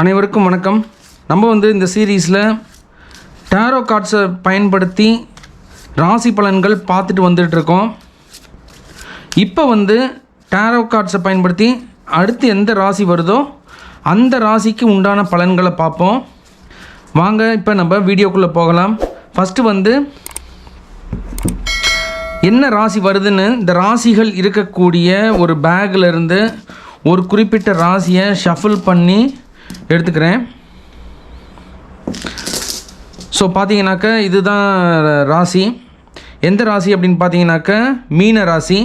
அனைவருக்கும் வணக்கம். நம்ம வந்து இந்த சீரீஸில் டேரோ கார்ட்ஸை பயன்படுத்தி ராசி பலன்கள் பார்த்துட்டு வந்துட்டுருக்கோம். இப்போ வந்து டேரோ கார்ட்ஸை பயன்படுத்தி அடுத்து எந்த ராசி வருதோ அந்த ராசிக்கு உண்டான பலன்களை பார்ப்போம். வாங்க இப்போ நம்ம வீடியோக்குள்ளே போகலாம். ஃபஸ்ட்டு வந்து என்ன ராசி வருதுன்னு இந்த ராசிகள் இருக்கக்கூடிய ஒரு பேக்கில் இருந்து ஒரு குறிப்பிட்ட ராசியை ஷஃபிள் பண்ணி எடுத்துக்கிறேன். ஸோ பார்த்தீங்கன்னாக்க இதுதான் ராசி. எந்த ராசி அப்படின்னு பார்த்தீங்கன்னாக்க மீன ராசி.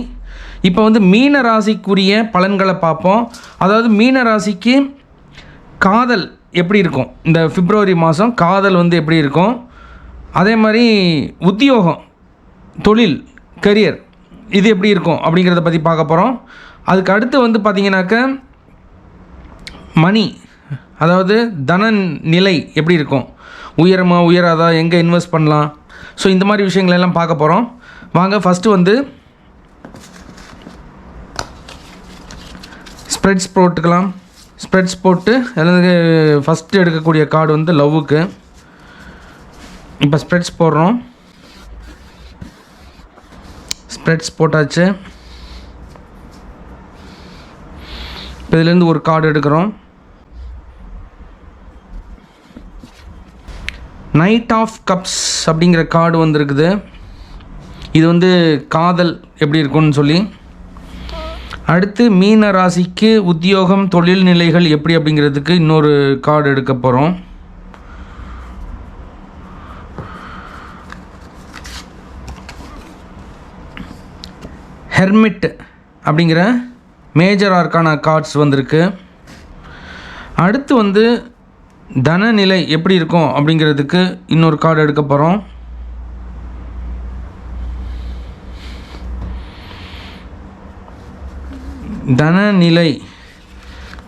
இப்போ வந்து மீன ராசிக்குரிய பலன்களை பார்ப்போம். அதாவது மீன ராசிக்கு காதல் எப்படி இருக்கும்? இந்த பிப்ரவரி மாதம் காதல் வந்து எப்படி இருக்கும்? அதே மாதிரி உத்தியோகம் தொழில் கரியர் இது எப்படி இருக்கும் அப்படிங்கிறத பற்றி பார்க்க போகிறோம் அதுக்கு அடுத்து வந்து பார்த்திங்கனாக்க மணி அதாவது தன நிலை எப்படி இருக்கும்? உயரமா உயராதா? எங்கே இன்வெஸ்ட் பண்ணலாம்? ஸோ இந்த மாதிரி விஷயங்கள் எல்லாம் பார்க்க போகிறோம் வாங்க ஃபஸ்ட்டு வந்து ஸ்ப்ரெட்ஸ் போட்டுக்கலாம். ஸ்ப்ரெட்ஸ் போட்டு எனக்கு ஃபஸ்ட்டு எடுக்கக்கூடிய கார்டு வந்து லவ்வுக்கு இப்போ ஸ்ப்ரெட்ஸ் போடுறோம். ஸ்ப்ரெட்ஸ் போட்டாச்சு. இப்போ இதுலேருந்து ஒரு கார்டு எடுக்கிறோம். நைட் ஆஃப் கப்ஸ் அப்படிங்கிற கார்டு வந்திருக்குது. இது வந்து காதல் எப்படி இருக்கும்னு சொல்லி. அடுத்து மீன ராசிக்கு உத்தியோகம் தொழில் நிலைகள் எப்படி அப்படிங்கிறதுக்கு இன்னொரு கார்டு எடுக்க போகிறோம் ஹெர்மிட் அப்படிங்கிற மேஜர் ஆர்க்கான கார்ட்ஸ் வந்திருக்கு. அடுத்து வந்து தனநிலை எப்படி இருக்கும் அப்படிங்கிறதுக்கு இன்னொரு கார்டு எடுக்க போகிறோம் தனநிலை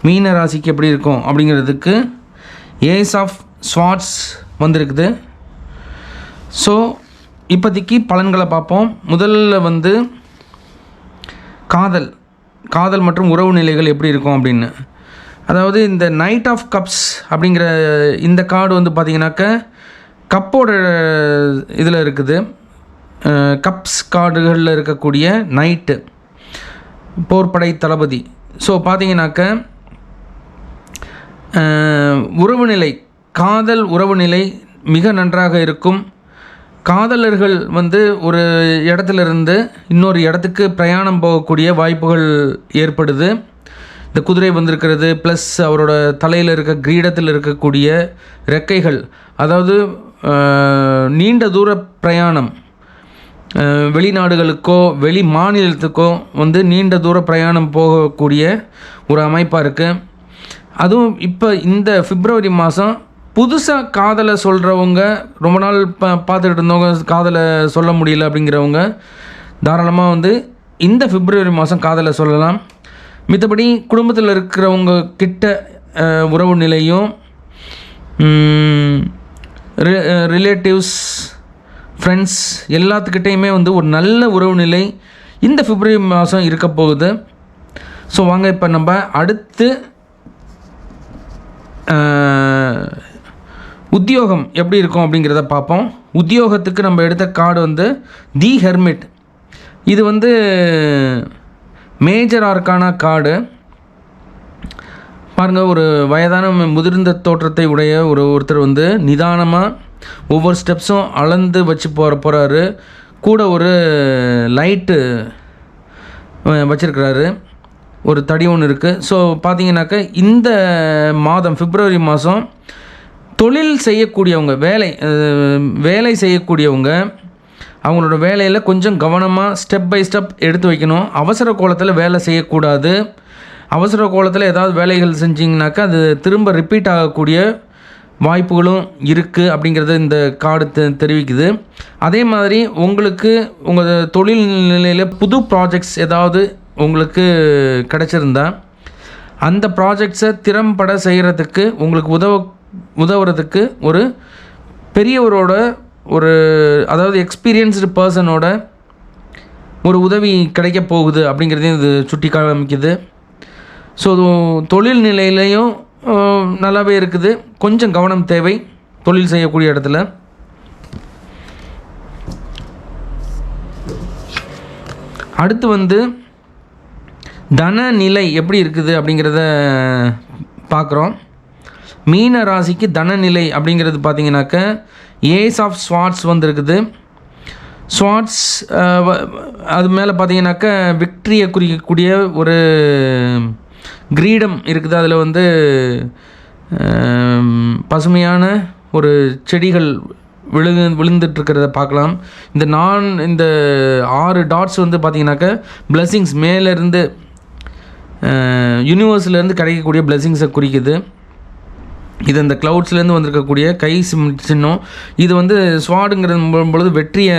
மீன ராசிக்கு எப்படி இருக்கும் அப்படிங்கிறதுக்கு ஏஸ் ஆஃப் ஸ்வாட்ஸ் வந்திருக்குது. ஸோ இப்போதைக்கு பலன்களை பார்ப்போம். முதல்ல வந்து காதல் காதல் மற்றும் உறவு நிலைகள் எப்படி இருக்கும் அப்படின்னு. அதாவது இந்த நைட் ஆஃப் கப்ஸ் அப்படிங்கிற இந்த கார்டு வந்து பார்த்திங்கனாக்க கப்போட இதில் இருக்குது. கப்ஸ் கார்டுகளில் இருக்கக்கூடிய நைட்டு போர்படை தளபதி. ஸோ பார்த்தீங்கன்னாக்க உறவு நிலை காதல் உறவு நிலை மிக நன்றாக இருக்கும். காதலர்கள் வந்து ஒரு இடத்துலேருந்து இன்னொரு இடத்துக்கு பிரயாணம் போகக்கூடிய வாய்ப்புகள் ஏற்படுது. இந்த குதிரை வந்திருக்கிறது ப்ளஸ் அவரோட தலையில் இருக்க கிரீடத்தில் இருக்கக்கூடிய ரெக்கைகள் அதாவது நீண்ட தூர பிரயாணம் வெளிநாடுகளுக்கோ வெளி மாநிலத்துக்கோ வந்து நீண்ட தூர பிரயாணம் போகக்கூடிய ஒரு அமைப்பாக இருக்குது அதுவும் இப்போ இந்த பிப்ரவரி மாதம் புதுசாக காதலை சொல்கிறவங்க ரொம்ப நாள் பா பார்த்துக்கிட்டு இருந்தவங்க காதலை சொல்ல முடியல அப்படிங்கிறவங்க தாராளமாக வந்து இந்த பிப்ரவரி மாதம் காதலை சொல்லலாம். மித்தபடி குடும்பத்தில் இருக்கிறவங்க கிட்ட உறவு நிலையும் ரிலேட்டிவ்ஸ் ஃப்ரெண்ட்ஸ் எல்லாத்துக்கிட்டேயுமே வந்து ஒரு நல்ல உறவு நிலை இந்த பிப்ரவரி மாதம் இருக்க போகுது. ஸோ வாங்க இப்போ நம்ம அடுத்து உத்தியோகம் எப்படி இருக்கும் அப்படிங்கிறத பார்ப்போம். உத்தியோகத்துக்கு நம்ம எடுத்த கார்டு வந்து தி ஹெர்மிட் இது வந்து மேஜர் ஆர்க்கான கார்டு பாருங்கள் ஒரு வயதான முதிர்ந்த தோற்றத்தை உடைய ஒரு ஒருத்தர் வந்து நிதானமாக ஒவ்வொரு ஸ்டெப்ஸும் அளந்து வச்சு போகிற போகிறாரு கூட ஒரு லைட்டு வச்சுருக்கிறாரு. ஒரு தடி ஒன்று இருக்குது ஸோ பார்த்தீங்கன்னாக்க இந்த மாதம் பிப்ரவரி மாதம் தொழில் செய்யக்கூடியவங்க வேலை வேலை செய்யக்கூடியவங்க அவங்களோட வேலையில் கொஞ்சம் கவனமாக ஸ்டெப் பை ஸ்டெப் எடுத்து வைக்கணும். அவசர கோலத்தில் வேலை செய்யக்கூடாது. அவசர கோலத்தில் ஏதாவது வேலைகள் செஞ்சிங்கனாக்கா அது திரும்ப ரிப்பீட் ஆகக்கூடிய வாய்ப்புகளும் இருக்குது அப்படிங்கிறத இந்த கார்டு தெ தெரிவிக்குது. அதே மாதிரி உங்களுக்கு உங்கள் தொழில் நிலையில் புது ப்ராஜெக்ட்ஸ் ஏதாவது உங்களுக்கு கிடச்சிருந்தா அந்த ப்ராஜெக்ட்ஸை திறம்பட செய்கிறதுக்கு உங்களுக்கு உதவ உதவுறதுக்கு ஒரு பெரியவரோட ஒரு அதாவது எக்ஸ்பீரியன்ஸ்டு பர்சனோட ஒரு உதவி கிடைக்க போகுது அப்படிங்கிறதையும் இது சுட்டி காமிக்குது. ஸோ தொழில் நிலையிலையும் நல்லாவே இருக்குது. கொஞ்சம் கவனம் தேவை தொழில் செய்யக்கூடிய இடத்துல. அடுத்து வந்து தன நிலை எப்படி இருக்குது அப்படிங்கிறத பார்க்குறோம். மீன ராசிக்கு தனநிலை அப்படிங்கிறது பார்த்தீங்கன்னாக்க ஏஸ் ஆஃப் ஸ்வாட்ஸ் வந்திருக்குது. ஸ்வாட்ஸ் அது மேலே பார்த்தீங்கன்னாக்க விக்ட்ரியை குறிக்கக்கூடிய ஒரு கிரீடம் இருக்குது. அதில் வந்து பசுமையான ஒரு செடிகள் விழுகு விழுந்துட்டுருக்கிறத பார்க்கலாம். இந்த நான் இந்த ஆறு டாட்ஸ் வந்து பார்த்தீங்கன்னாக்க பிளஸ்ஸிங்ஸ் மேலேருந்து யூனிவர்ஸ்லேருந்து கிடைக்கக்கூடிய பிளஸ்ஸிங்ஸை குறிக்குது. இது இந்த க்ளவுட்ஸ்லேருந்து வந்திருக்கக்கூடிய கை சின்னம். இது வந்து ஸ்வாடுங்கிறது பொழுது வெற்றியை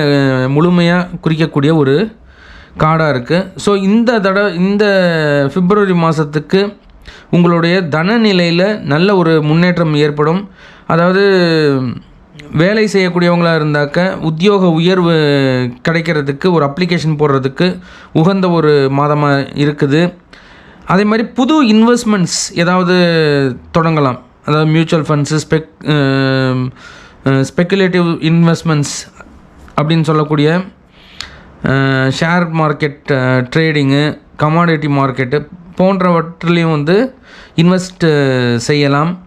முழுமையாக குறிக்கக்கூடிய ஒரு கார்டாக இருக்குது ஸோ இந்த தடவை இந்த பிப்ரவரி மாதத்துக்கு உங்களுடைய தனநிலையில் நல்ல ஒரு முன்னேற்றம் ஏற்படும். அதாவது வேலை செய்யக்கூடியவங்களாக இருந்தாக்க உத்தியோக உயர்வு கிடைக்கிறதுக்கு ஒரு அப்ளிகேஷன் போடுறதுக்கு உகந்த ஒரு மாதமாக இருக்குது. அதே மாதிரி புது இன்வெஸ்ட்மெண்ட்ஸ் ஏதாவது தொடங்கலாம். அதாவது mutual funds spec speculative investments அப்படின்னு சொல்லக்கூடிய share market trading commodity market போன்றவற்றிலையும் வந்து இன்வெஸ்ட் செய்யலாம்.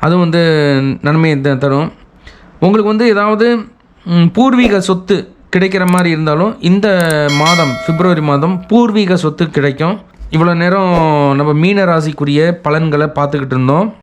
அதுவும் வந்து நன்மையை த- தரும். உங்களுக்கு வந்து ஏதாவது பூர்வீக சொத்து கிடைக்கிற மாதிரி இருந்தாலும் இந்த மாதம் பிப்ரவரி மாதம் பூர்வீக சொத்து கிடைக்கும். இவ்வளோ நேரம் நம்ம மீன ராசிக்குரிய பலன்களை பார்த்துக்கிட்டு இருந்தோம்.